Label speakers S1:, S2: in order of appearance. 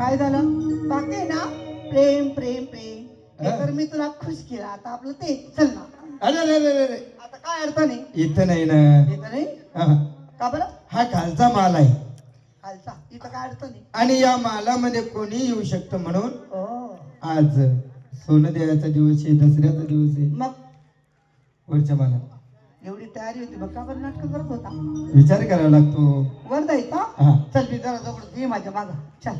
S1: काय झालं? बाकी ना? प्रेम प्रेम प्रेम. हे.
S2: हा.
S1: तर मी तुला खुश केला. आता आपलं ते चल ना.
S2: अरे अरे अरे अरे, अरे
S1: आता काय अर्थ नाही.
S2: इथं नाही ना.
S1: इथं नाही?
S2: हा.
S1: का बरं?
S2: हा खालचा माल आहे.
S1: खालचा. इथं काय अर्थ नाही.
S2: आणि या मालामध्ये कोणी येऊ शकतं म्हणून
S1: ओ
S2: आज सोनं द्यायचा दिवस आहे दसऱ्याचा दिवस आहे.
S1: मग?
S2: वरच्या माला
S1: एवढी तयारी होती मग का बरं नाटक करत होता?
S2: विचार करावा लागतो.
S1: वर जायचा?
S2: हा.
S1: चल मी जरा जवळ ये माझ्या मागा. चल.